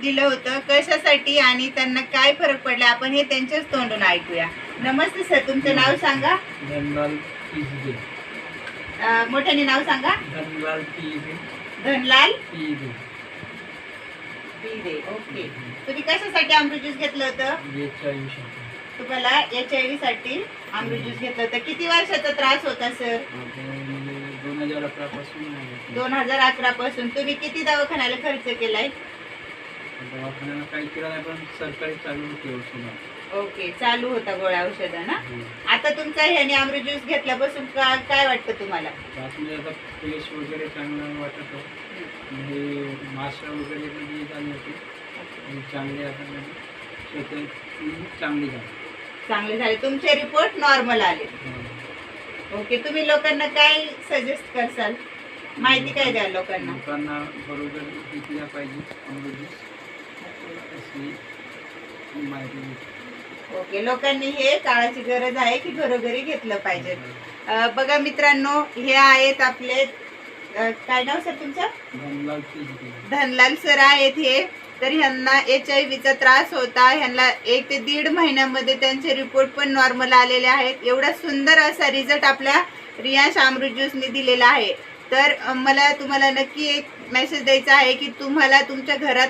दिलं होतं कशासाठी आणि त्यांना काय फरक पडला आपण हे त्यांच्याच तोंडून ऐकूया. नमस्ते सर तुमचं नाव सांगा? धनलाल पीजे. अं, मोठ्याने नाव सांगा? धनलाल धनलाल ओके. तुम्ही कशासाठी अमृत ज्यूस घेतलं होतं? बेचाळीस तुम्हाला एच आय व्ही साठी अमृत ज्यूस घेतलं होतं. किती वर्षाचा त्रास होता सर? दोन हजार. दोन हजार अकरा पासून तुम्ही किती दवाखान्याला खर्च केलाय? दवाखान्याला काही केलं नाही पण सरकारी चालू होते औषधं. ओके चालू होता गोळ्या औषधं ना? आता तुमचा ह्याने अमृत ज्यूस घेतल्यापासून का काय वाटतं तुम्हाला? त्यातमध्ये आता फ्रेश वगैरे चांगलं वाटत. म्हणजे वगैरे झाली होती. आणि चांगले आता म्हणजे चांगली झाली. चांगले झाले. तुमचे रिपोर्ट नॉर्मल आले. हो. ओके तुम्ही लोकांना काय सजेस्ट करसाल? माहिती काय द्याल लोकांना? लोकांना बरोबर पाहिजे अमृत. ओके लोकांनी हे काळाची गरज आहे की घरोघरी घेतलं पाहिजे. बघा मित्रांनो हे आहेत आपले काय नाव सर तुमचं? धनलाल सर आहेत हे. तर ह्यांना एच आय व्हीचा त्रास होता. ह्यांना एक ते दीड महिन्यामध्ये त्यांचे रिपोर्ट पण नॉर्मल आलेले आहेत. एवढा सुंदर असा रिझल्ट आपल्या रियांश अमृत ज्यूसने दिलेला आहे. तर मला तुम्हाला नक्की एक मेसेज द्यायचा आहे की तुम्हाला तुमच्या घरात